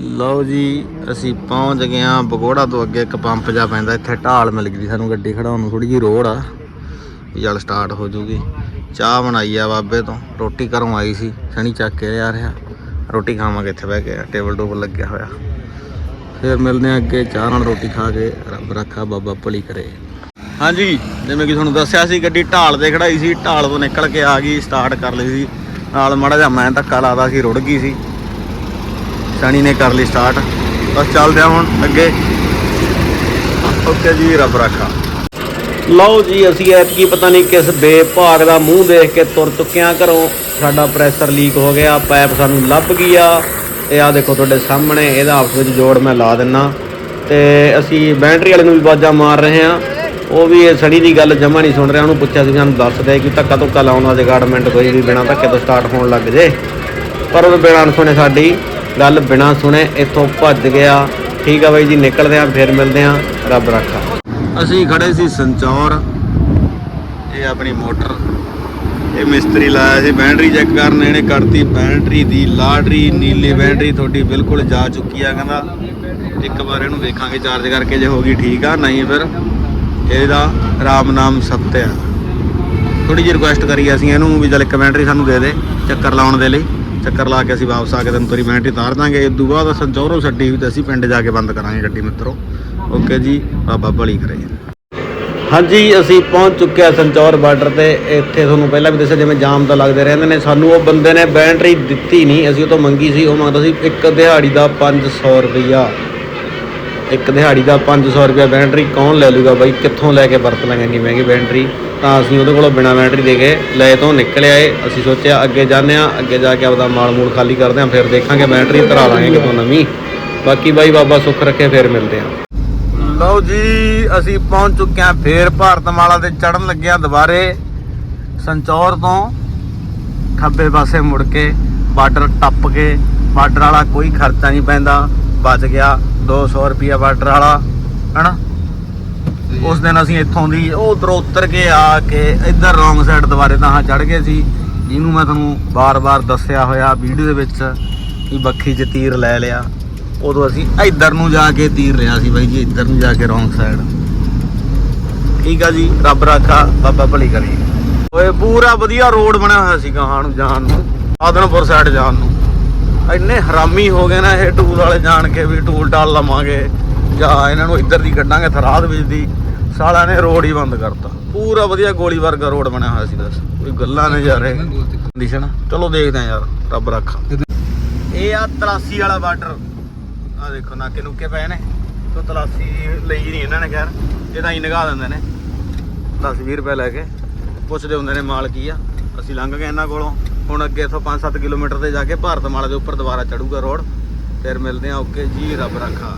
ਲਓ ਜੀ, ਅਸੀਂ ਪਹੁੰਚ ਗਏ ਹਾਂ ਬਗੋੜਾ ਤੋਂ ਅੱਗੇ ਇੱਕ ਪੰਪ ਜਾ ਪੈਂਦਾ, ਇੱਥੇ ਢਾਲ ਮਿਲ ਗਈ ਸਾਨੂੰ ਗੱਡੀ ਖੜਾਉਣ ਨੂੰ ਥੋੜੀ ਜਿਹੀ ਰੋੜ ਆ। ਜਲ ਸਟਾਰਟ ਹੋ ਜੂਗੀ। ਚਾਹ ਬਣਾਈ ਆ ਬਾਬੇ ਤੋਂ, ਰੋਟੀ ਘਰੋਂ ਆਈ ਸੀ, ਸਣੀ ਚੱਕ ਕੇ ਆ ਰਿਹਾ। ਰੋਟੀ ਖਾਵਾਂਗੇ ਇੱਥੇ ਬਹਿ ਕੇ ਟੇਬਲ ਟੂਬਲ ਲੱਗਿਆ ਹੋਇਆ। ਫਿਰ ਮਿਲਦੇ ਆ ਅੱਗੇ, ਚਾਹ ਨਾਲ ਰੋਟੀ ਖਾ ਕੇ, ਰੱਬ ਰੱਖਾ ਬਾਬਾ ਭਲੀ ਕਰੇ। ਹਾਂਜੀ, ਜਿਵੇਂ ਕਿ ਤੁਹਾਨੂੰ ਦੱਸਿਆ ਸੀ, ਗੱਡੀ ਢਾਲ ਤੇ ਖੜਾਈ ਸੀ, ਢਾਲ ਤੋਂ ਨਿਕਲ ਕੇ ਆ ਗਈ ਸਟਾਰਟ ਕਰ ਲਈ ਸੀ। ਨਾਲ ਮਾੜਾ ਜਿਹਾ ਮੈਂ ਧੱਕਾ ਲਾਦਾ ਸੀ, ਰੁੜ ਗਈ ਸੀ। ਸਣੀ ਨੇ ਕਰ ਲਈ ਸਟਾਰਟ। ਬਸ ਚੱਲਦੇ ਆ ਹੁਣ ਅੱਗੇ। ਓਕੇ ਜੀ, ਰੱਬ ਰੱਖਾ। ਲਓ ਜੀ, ਅਸੀਂ ਐਤਕੀ ਪਤਾ ਨਹੀਂ ਕਿਸ ਬੇਭਾਗ ਦਾ ਮੂੰਹ ਦੇਖ ਕੇ ਤੁਰ ਚੁੱਕਿਆ ਘਰੋਂ। ਸਾਡਾ ਪ੍ਰੈਸ਼ਰ ਲੀਕ ਹੋ ਗਿਆ, ਪਾਈਪ ਸਾਨੂੰ ਲੱਭ ਗਈ ਆ। ਇਹ ਆ ਦੇਖੋ ਤੁਹਾਡੇ ਸਾਹਮਣੇ, ਇਹਦਾ ਆਪਸ ਵਿੱਚ ਜੋੜ ਮੈਂ ਲਾ ਦਿੰਨਾ। ਤੇ ਅਸੀਂ ਬੈਟਰੀ ਵਾਲੇ ਨੂੰ ਵੀ ਬਾਜਾਂ ਮਾਰ ਰਹੇ ਆ ਉਹ ਵੀ ਇਹ ਸੜੀ ਦੀ ਗੱਲ ਜਮਾ ਨਹੀਂ ਸੁਣ ਰਿਹਾ, ਉਹਨੂੰ ਪੁੱਛਿਆ ਸੀ, ਸਾਨੂੰ ਦੱਸ ਦੇ ਕਿ ਧੱਕਾ ਧੁੱਕਾ ਲਾਉਣ ਦਾ ਜਗਾੜਮੈਂਟ ਕੋਈ ਵੀ ਬਿਨਾਂ ਧੱਕੇ ਤੋਂ ਸਟਾਰਟ ਹੋਣ ਲੱਗ ਜੇ। ਪਰ ਉਹ ਬਿਨਾਂ ਸੁਣੇ ਸਾਡੀ। ਗੱਲ ਬਿਨਾਂ ਸੁਣੇ ਇੱਥੋਂ ਭੱਜ ਗਿਆ। ਠੀਕ ਆ ਬਾਈ ਜੀ, ਨਿਕਲਦੇ ਆ ਫਿਰ ਮਿਲਦੇ ਆ ਰੱਬ ਰੱਖਾ। ਅਸੀਂ ਖੜੇ ਸੀ ਸੰਚੌਰ। ਇਹ ਆਪਣੀ ਮੋਟਰ। ਇਹ ਮਿਸਤਰੀ ਲਾਇਆ ਸੀ, ਬੈਟਰੀ ਚੈੱਕ ਕਰਨ ਇਹਨੇ ਕੱਢਤੀ ਬੈਟਰੀ ਦੀ ਲਾਟਰੀ, ਨੀਲੀ ਬੈਟਰੀ ਤੁਹਾਡੀ ਬਿਲਕੁਲ ਜਾ ਚੁੱਕੀ ਆ, ਕਹਿੰਦਾ। ਇੱਕ ਵਾਰ ਇਹਨੂੰ ਦੇਖਾਂਗੇ ਚਾਰਜ ਕਰਕੇ ਜੇ ਹੋ ਗਈ ਠੀਕ ਆ, ਨਹੀਂ ਫਿਰ ਇਹਦਾ ਰਾਮ ਨਾਮ ਸਤਿ ਆ ਥੋੜੀ ਜਿਹੀ ਰਿਕੁਐਸਟ ਕਰੀ ਅਸੀਂ, ਇਹਨੂੰ ਵੀ ਚੱਲ ਇੱਕ ਬੈਟਰੀ ਸਾਨੂੰ ਦੇ ਦੇ, ਚੱਕਰ ਲਾਉਣ ਦੇ ਲਈ। ਚੱਕਰ ਲਾ ਕੇ ਅਸੀਂ ਵਾਪਸ ਆ ਕੇ ਤੈਨੂੰ ਤੇਰੀ ਬੈਟਰੀ ਤਾਰ ਦਾਂਗੇ। ਇਸ ਤੋਂ ਬਾਅਦ ਸੰਚੌਰੋਂ ਛੱਡੀ ਵੀ ਤੇ ਅਸੀਂ ਪਿੰਡ ਜਾ ਕੇ ਬੰਦ ਕਰਾਂਗੇ ਗੱਡੀ ਮਿੱਤਰੋ। ਓਕੇ ਜੀ, ਬਾਬਾ ਭਲੀ ਕਰੇ। ਹਾਂਜੀ, ਅਸੀਂ ਪਹੁੰਚ ਚੁੱਕੇ ਆ ਸੰਚੌਰ ਬਾਰਡਰ ਤੇ। ਇੱਥੇ ਤੁਹਾਨੂੰ ਪਹਿਲਾਂ ਵੀ ਦੱਸਿਆ, ਜਿਵੇਂ ਜਾਮ ਤਾਂ ਲੱਗਦੇ ਰਹਿੰਦੇ ਨੇ, ਸਾਨੂੰ ਉਹ ਬੰਦੇ ਨੇ ਬੈਟਰੀ ਦਿੱਤੀ ਨਹੀਂ। ਅਸੀਂ ਉਹ ਤੋਂ ਮੰਗੀ ਸੀ, ਉਹ ਮੰਗਦਾ ਸੀ ਇੱਕ ਦਿਹਾੜੀ ਦਾ 500 ਰੁਪਈਆ। ਇੱਕ ਦਿਹਾੜੀ ਦਾ 500 ਰੁਪਇਆ ਬੈਟਰੀ ਕੌਣ ਲੈ ਲੂਗਾ ਬਾਈ? ਕਿੱਥੋਂ ਲੈ ਕੇ ਵਰਤ ਲਾਂਗੇ ਇੰਨੀ ਮਹਿੰਗੀ ਬੈਟਰੀ? ਤਾਂ ਅਸੀਂ ਉਹਦੇ ਕੋਲੋਂ ਬਿਨਾ ਬੈਟਰੀ ਦੇ ਕੇ ਲੈ ਤੋਂ ਨਿਕਲ ਆਏ। ਅਸੀਂ ਸੋਚਿਆ ਅੱਗੇ ਜਾਂਦੇ ਆ ਅੱਗੇ ਜਾ ਕੇ ਆਪਦਾ ਮਾਲ ਮੂਲ ਖਾਲੀ ਕਰਦੇ ਆ ਫਿਰ ਦੇਖਾਂਗੇ ਬੈਟਰੀ, ਧਰਾ ਲਾਂਗੇ ਕਿਤੋਂ ਨਵੀਂ। ਬਾਕੀ ਬਾਈ, ਬਾਬਾ ਸੁੱਖ ਰੱਖੇ, ਫਿਰ ਮਿਲਦੇ ਆ ਲਓ ਜੀ, ਅਸੀਂ ਪਹੁੰਚ ਚੁੱਕੇ ਆ ਫੇਰ ਭਾਰਤਮਾਲਾ ਤੇ ਚੜਨ ਲੱਗੇ ਆ ਦੁਬਾਰੇ। ਸੰਚੌਰ ਤੋਂ ਖੱਬੇ ਪਾਸੇ ਮੁੜ ਕੇ ਬਾਰਡਰ ਟੱਪ ਕੇ ਬਾਰਡਰ ਵਾਲਾ ਕੋਈ ਖਰਚਾ ਨਹੀਂ ਪੈਂਦਾ। ਬਚ ਗਿਆ 200 ਰੁਪਿਆ ਬਾਰਡਰ ਵਾਲਾ, ਹਨਾ? ਉਸ ਦਿਨ ਅਸੀਂ ਇੱਥੋਂ ਦੀ ਉਹ ਉਧਰੋਂ ਉਤਰ ਕੇ ਆ ਕੇ ਇੱਧਰ ਰੋਂਗ ਸਾਈਡ ਦੁਬਾਰੇ ਤਾਂ ਚੜ ਗਏ ਸੀ। ਜਿਹਨੂੰ ਮੈਂ ਤੁਹਾਨੂੰ ਬਾਰ-ਬਾਰ ਦੱਸਿਆ ਹੋਇਆ ਵੀਡੀਓ ਦੇ ਵਿੱਚ ਕਿ ਬੱਖੀ 'ਚ ਤੀਰ ਲੈ ਲਿਆ। ਉਦੋਂ ਅਸੀਂ ਇੱਧਰ ਨੂੰ ਜਾ ਕੇ ਤੀਰ ਲਿਆ ਸੀ ਬਾਈ ਜੀ, ਇੱਧਰ ਨੂੰ ਜਾ ਕੇ ਰੋਂਗ ਸਾਈਡ। ਠੀਕ ਆ ਜੀ, ਰੱਬ ਰਾਖਾ, ਬਾਬਾ ਭਲੀ ਕਰੀ। ਓਏ, ਪੂਰਾ ਵਧੀਆ ਰੋਡ ਬਣਿਆ ਹੋਇਆ ਸੀ ਗਾਹਾਂ ਨੂੰ ਜਾਣ ਨੂੰ ਆਦਨਪੁਰ ਸਾਈਡ ਜਾਣ ਨੂੰ। ਇੰਨੇ ਹਰਾਮੀ ਹੋ ਗਏ ਨਾ ਇਹ ਟੂਲ ਵਾਲੇ ਜਾਣ ਕੇ ਵੀ ਟੂਲ ਟਾਲ ਲਵਾਂਗੇ। ਜਾਂ ਇਹਨਾਂ ਨੂੰ ਇੱਧਰ ਦੀ ਕੱਢਾਂਗੇ ਥਰਾਦ ਵਿੱਚ ਦੀ ਸਾਲਿਆਂ ਨੇ ਰੋਡ ਹੀ ਬੰਦ ਕਰਤਾ। ਪੂਰਾ ਵਧੀਆ ਗੋਲੀ ਵਰਗਾ ਰੋਡ ਬਣਿਆ ਹੋਇਆ ਸੀ ਦੱਸ ਕੋਈ ਗੱਲਾਂ ਨਹੀਂ ਯਾਰ ਇਹ। ਕੰਡੀਸ਼ਨ ਚਲੋ ਦੇਖਦੇ ਆ ਯਾਰ, ਰੱਬ ਰੱਖਾ। ਇਹ ਆ ਤਲਾਸੀ ਵਾਲਾ ਬਾਰਡਰ। ਆ ਦੇਖੋ, ਨਾਕੇ ਨੁੱਕੇ ਪਏ ਨੇ। ਤੋਂ ਤਲਾਸੀ ਲਈ ਨਹੀਂ ਇਹਨਾਂ ਨੇ, ਖੈਰ। ਇਹ ਤਾਂ ਹੀ ਨਿਗਾਹ ਦਿੰਦੇ ਨੇ। 10 20 ਰੁਪਏ ਲੈ ਕੇ ਪੁੱਛਦੇ ਹੁੰਦੇ ਨੇ, ਮਾਲ ਕੀ ਆ? ਅਸੀਂ ਲੰਘ ਗਏ ਇਹਨਾਂ ਕੋਲੋਂ। ਹੁਣ ਅੱਗੇ ਇਥੋਂ 5-7 ਕਿਲੋਮੀਟਰ ਤੇ ਜਾ ਕੇ ਭਾਰਤ ਮਾਲਾ ਦੇ ਉੱਪਰ ਦੁਬਾਰਾ ਚੜੂਗਾ ਰੋਡ। ਫਿਰ ਮਿਲਦੇ ਆ ਓਕੇ ਜੀ, ਰੱਬ ਰੱਖਾ।